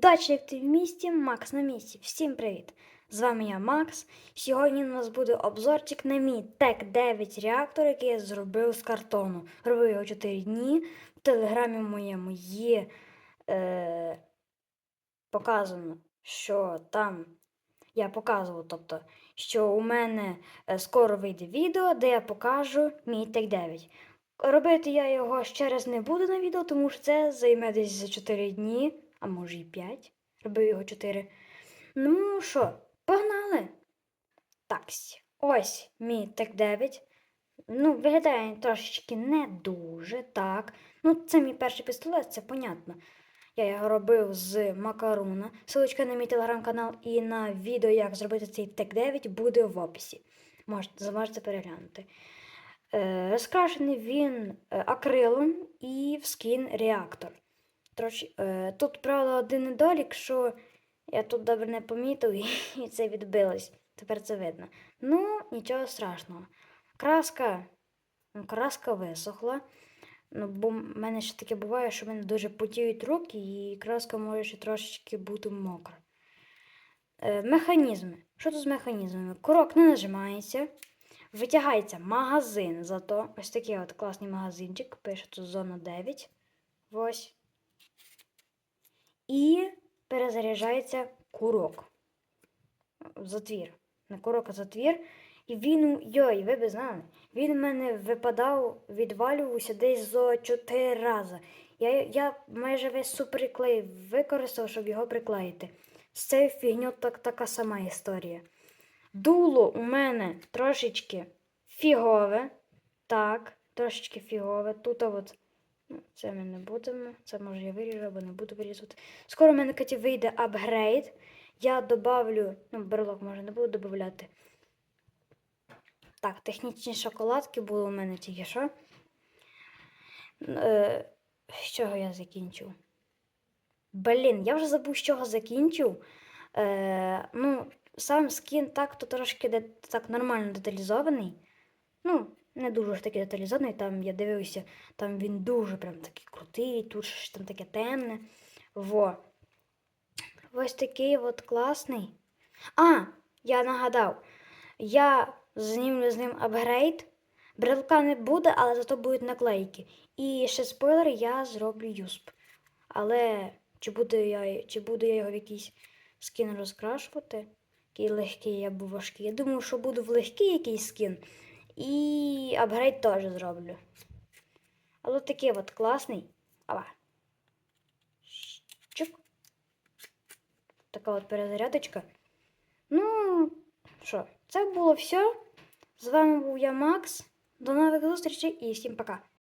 Удачі ти в місті, Макс на місці. Всім привіт! З вами я Макс. Сьогодні у нас буде обзорчик на мій Тек 9 реактор, який я зробив з картону. Робив його 4 дні. В телеграмі моєму є е, показано, що там я показував, тобто, що у мене е, скоро вийде відео, де я покажу мій Тек 9. Робити я його ще раз не буду на відео, тому що це займе десь за 4 дні, а може і 5. Робив його 4. Ну що, погнали? Так, ось мій Тек 9. Ну, виглядає трошечки не дуже так. Ну, це мій перший пістолет, це понятно. Я його робив з макаруна. Ссылочка на мій телеграм-канал і на відео, як зробити цей Тек 9, буде в описі. Можете, зможете переглянути. Е, розкрашений він е, акрилом і в скін реактор. Троч, е, тут, правда, один недолік, що я тут добре не помітив і, це відбилось. Тепер це видно. Ну, нічого страшного. Краска, краска висохла. Ну, бо в мене ще таке буває, що в мене дуже потіють руки, і краска може ще трошечки бути мокра. Е, механізми. Що тут з механізмами? Курок не нажимається. Витягається магазин, зато ось такий от класний магазинчик. Пише тут зона 9. Ось. І перезаряджається курок. Затвір. Не курок, затвір. І він, йой, ви б знали, він в мене випадав, відвалювався десь зо 4 рази. Я, я майже весь суперклей використав, щоб його приклеїти. З цією фігню так, така сама історія. Дуло у мене трошечки фігове. Так, трошечки фігове. Тут от, це ми не будемо. Це може я виріжу або не буду вирізати. Скоро в мене каті вийде апгрейд. Я добавлю, ну, берлок може не буду додати. Так, технічні шоколадки були у мене тільки що. Е, з чого я закінчив? Блін, я вже забув, з чого закінчив. Е, ну, сам скін так то трошки де, так нормально деталізований. Ну, не дуже ж таки деталізований. Там я дивився, там він дуже прям такий крутий, тут ж там таке темне. Во. Ось такий от класний. А, я нагадав, я знімлю з ним апгрейд. Брелка не буде, але зато будуть наклейки. І ще спойлер, я зроблю юсп. Але чи буду я, чи буду я його в якийсь скін розкрашувати? Який легкий або важкий. Я думаю, що буду в легкий якийсь скін. І апгрейд теж зроблю. Але такий от класний. Ава. Чук. Така от перезарядочка. Ну, що, це було все. З вами був я, Макс. До нових зустрічей і всім пока.